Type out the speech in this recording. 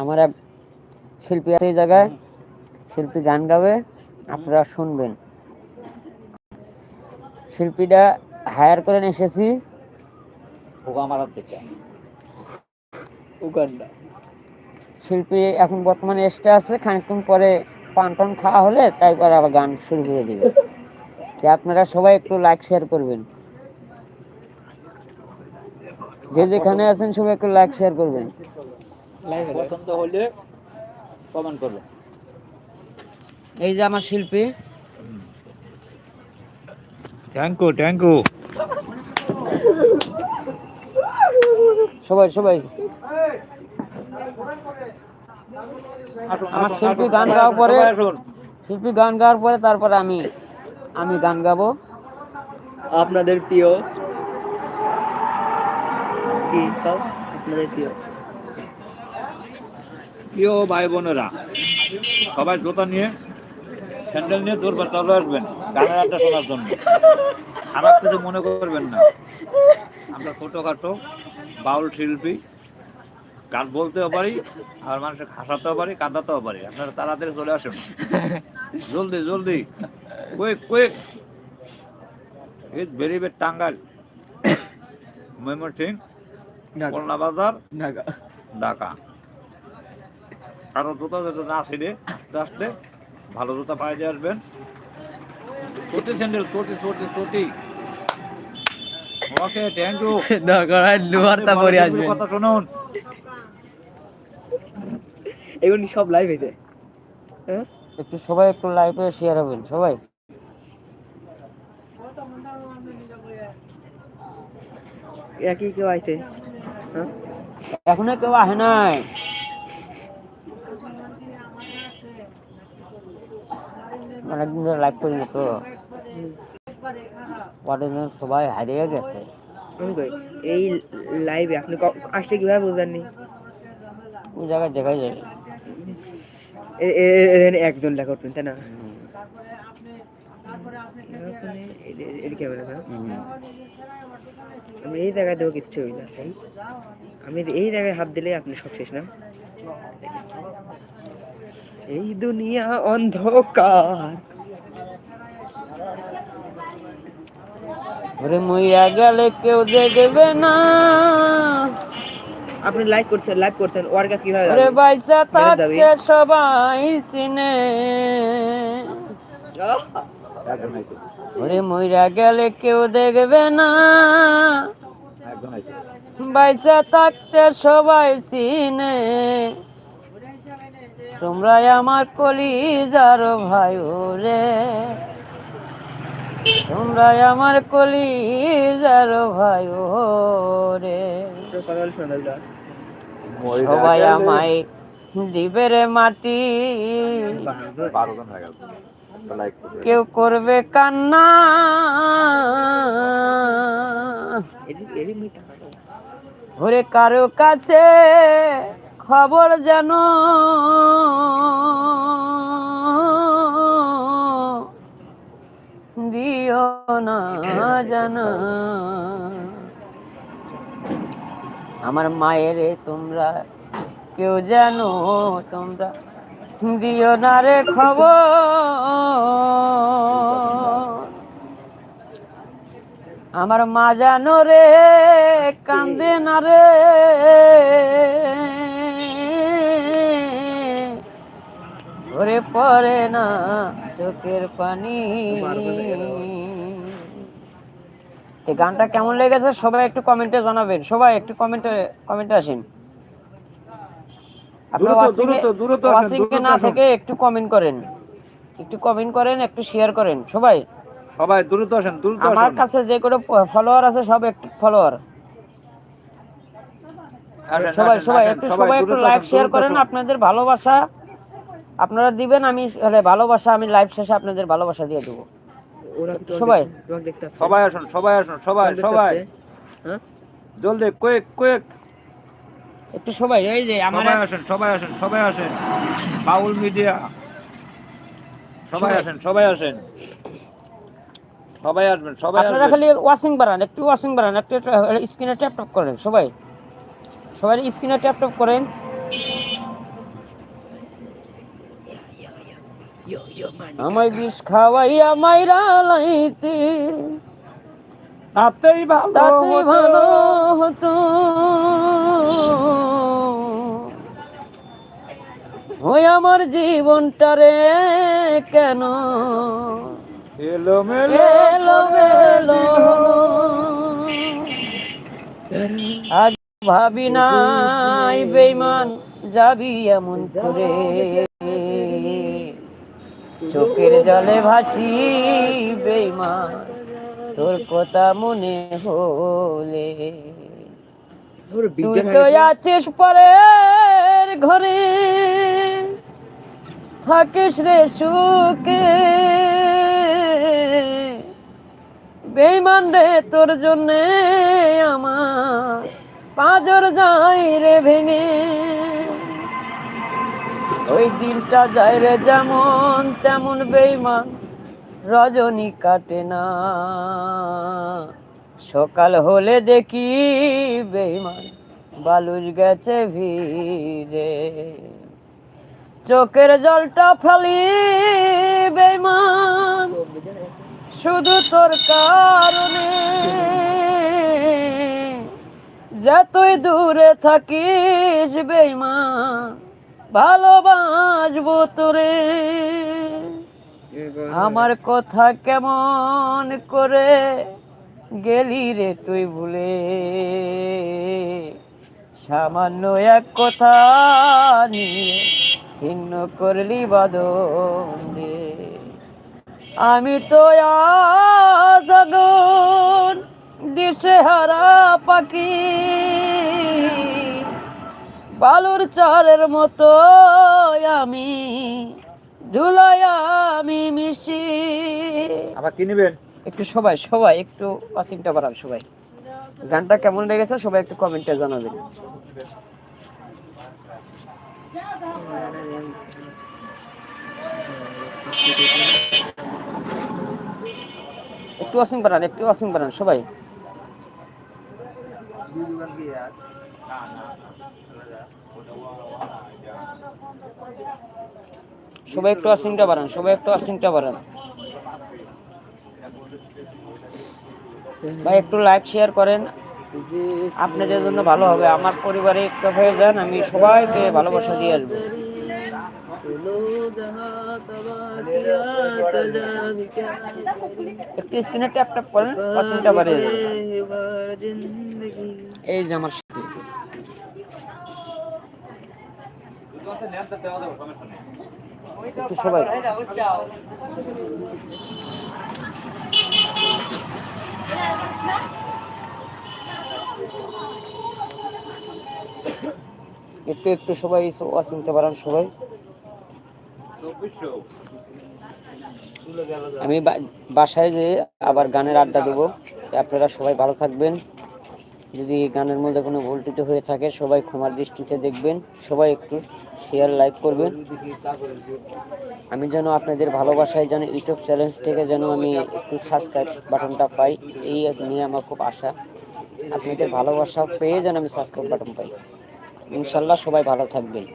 আমার এক শিল্পী আছে এই জায়গায় শিল্পী গান গাবে আপনারা শুনবেন। শিল্পীটা হায়ার করে এসেছি। শিল্পী এখন বর্তমানে এসতে আছে খানিকক্ষণ পরে পান টান খাওয়া হলে তারপর আবার গান শুরু করে দিবে। আপনারা সবাই একটু লাইক শেয়ার করবেন। যে যেখানে আছেন সবাই একটু লাইক শেয়ার করবেন। পছন্দ হলে কমেন্ট করবে। এই যে আমার শিল্পী। থ্যাংক ইউ থ্যাংক ইউ সবাই সবাই। আমার শিল্পী গান গাওয়ার পরে শিল্পী গান গাওয়ার পরে তারপরে আমি আমি গান গাবো। আপনাদের প্রিয় কি তাও আপনাদের প্রিয়। প্রিয় ভাই বোনেরা সবাই জুতা নিয়ে স্যান্ডেল নিয়ে দৌড়বার চলে আসবেন গানের আড্ডা শোনার জন্য। খারাপ কিছু মনে করবেন না আমরা ছোটোখাটো বাউল শিল্পী গান বলতেও পারি আর মানুষের হাসাতেও পারি কাঁদাতেও পারি। আপনারা তাড়াতাড়ি চলে আসুন। জলদি জলদি quick quick is very bed Tangail Mymensingh Khulna বাজার নাগা ঢাকা। কারও জুতা যাতে না ছিঁড়ে আসলে ভালো জুতা পায়ে দিয়ে আসবেন। চটি স্যান্ডেল চটি চটি চটি। ওকে থ্যাংক ইউ দরকার লোহারটা পরে আসবেন। কথা শুনুন। এগুলি সব লাইভ হইতে। হ্যাঁ? একটু সবাই একটু লাইভে শেয়ার হবেন সবাই। একই কেউ আইছে? হ্যাঁ? এখনও কেউ আহে নাই। অনেকদিন ধরে লাইভ করি না তো দিন সবাই হারিয়ে গেছে। এই লাইভে আপনি আসলে কীভাবে বুঝলেননি? ওই জায়গায় দেখাই যায়। এখানে একজন লেখা করতেন তাই না? ক্যামেরা। আমি এই জায়গায় দেবো কিচ্ছু হই না। তাই আমি এই জায়গায় হাত দিলে আপনি সব শেষ না? এই দুনিয়া অন্ধকার। ওরে মইয়া গেলে কেউ দেখবে না। আপনি লাইক করছেন লাইক করছেন ওর কাছে কীভাবে যাবে? বাইসা সবাই চিনে। ওরে মইরা গেলে কেউ দেখবে না। বাইসা থাকতে সবাই চিনে। তোমরা আমার কলিজার ভাই রে তোমরা আমার কলিজার ভাই রে। সবাই আমায় দিবে রে মাটি। কেউ করবে কান্না। ওরে কারও কাছে খবর জানো দিও না জানা আমার মায়েরে তোমরা কেউ জানো তোমরা দিও না রে খবর। আমার মা জানো রে, কান্দে না রে। ঘরে পড়ে না চোখের পানি। গানটা কেমন লেগেছে সবাই একটু কমেন্টে জানাবেন। সবাই একটু কমেন্টে কমেন্টে আসেন। আসেন, না থেকে একটু কমেন্ট করেন। একটু কমেন্ট করেন একটু শেয়ার করেন সবাই। সবাই দ্রুত আসেন দ্রুত আমার কাছে যে কোনো ফলোয়ার আছে সব একটু ফলোয়ার সবাই সবাই একটু সবাই একটু লাইক শেয়ার করেন আপনাদের ভালোবাসা। আপনারা দিবেন আমি হলে ভালোবাসা আমি লাইভ শেষে আপনাদের ভালোবাসা দিয়ে দেবো। সবাই। সবাই আসুন সবাই আসুন সবাই সবাই। হ্যাঁ? জলদি কুইক কুইক একটু সবাই এই যে আমার সবাই আসেন সবাই আসেন সবাই আসেন। বাউল মিডিয়া। সবাই আসেন সবাই আসেন। সবাই আসবেন সবাই আপনারা খালি ওয়াশিং বাড়ান একটু ওয়াশিং বাড়ান একটু স্ক্রিনে ট্যাপটপ করেন সবাই। সবাই স্ক্রিনে ট্যাপটপ করেন। আমায় বিষ খাওয়াইয়া মাইরা রালাইতে তাতেই ভালো তাতেই ভালো হতো। ওই আমার জীবনটা রে কেন? আজ ভাবি নাই বেইমান যাবি এমন করে। চোখের জলে ভাসি বেইমান তোর কথা মনে হলে। পুরো তুই তো আছিস পরের ঘরে থাকিস রে সুখে। বেইমান রে, তোর জন্যে আমার পাঁজর যাই রে ভেঙে। ওই দিনটা যায় রে যেমন তেমন বেইমান রজনী কাটে না। সকাল হলে দেখি বেইমান বালুর গেছে ভিজে। চোখের জলটা ফালি বেমান শুধু তোর কারণে। যতই দূরে থাকিস বেইমান, ভালোবাসবো তোরে। আমার কথা কেমন করে গেলি রে তুই ভুলে? সামান্য এক কথা নিয়ে ছিন্ন করলি বাদন যে আমি তো আজাগন দিশে হারা পাখি। বালুর চারের মতো আমি ধুলাই আমি মিশি। আবার কি নেবেন? একটু সবাই সবাই একটু ওয়াচিংটা বাড়ান সবাই। গানটা কেমন লেগেছে সবাই একটু কমেন্টে জানাবেন। একটু ওয়াচিং বাড়ান একটু ওয়াচিং বাড়ান সবাই। সবাই একটু ওয়াচিংটা বাড়ান সবাই একটু ওয়াচিংটা বাড়ান ভাই একটু লাইক শেয়ার করেন। আপনাদের জন্য ভালো হবে। আমার পরিবারে একটু হয়ে যান, আমি সবাইকে ভালোবাসা দিয়ে আসব। একটু স্ক্রিনে ট্যাপ ট্যাপ করেন পাঁচটা বাড়িয়ে এই যে আমার সাথে। সবাই। একটু একটু সবাই ওয়াচিংতে পারেন সবাই। আমি বাসায় যে আবার গানের আড্ডা দেবো আপনারা সবাই ভালো থাকবেন। যদি গানের মধ্যে কোনো ভুল হয়ে থাকে, সবাই ক্ষমার দৃষ্টিতে দেখবেন। সবাই একটু শেয়ার লাইক করবেন। আমি যেন আপনাদের ভালোবাসায় যেন ইউটিউব চ্যানেল থেকে যেন আমি একটু সাবস্ক্রাইব বাটনটা পাই, এই নিয়ে আমার খুব আশা। আপনাদের ভালোবাসা পেয়ে যেন আমি সাবস্ক্রাইব বাটন পাই। ইনশাল্লাহ সবাই ভালো থাকবেন।